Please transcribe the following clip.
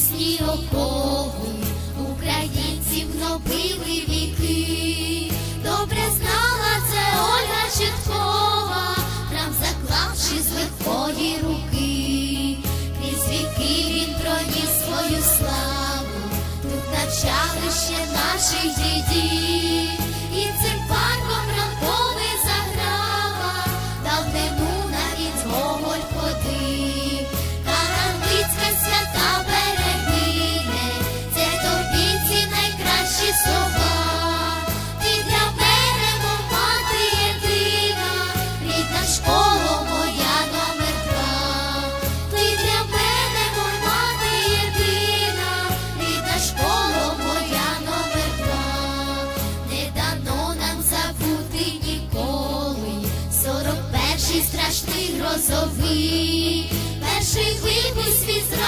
злісні окови, українців гнобили віки. Добре знала це Ольга Чіткова, прям заклавши з легкої руки. Крізь віки він проніс свою славу, тут навчали ще наших дідів. наш ти грозовий, перший випуск світ.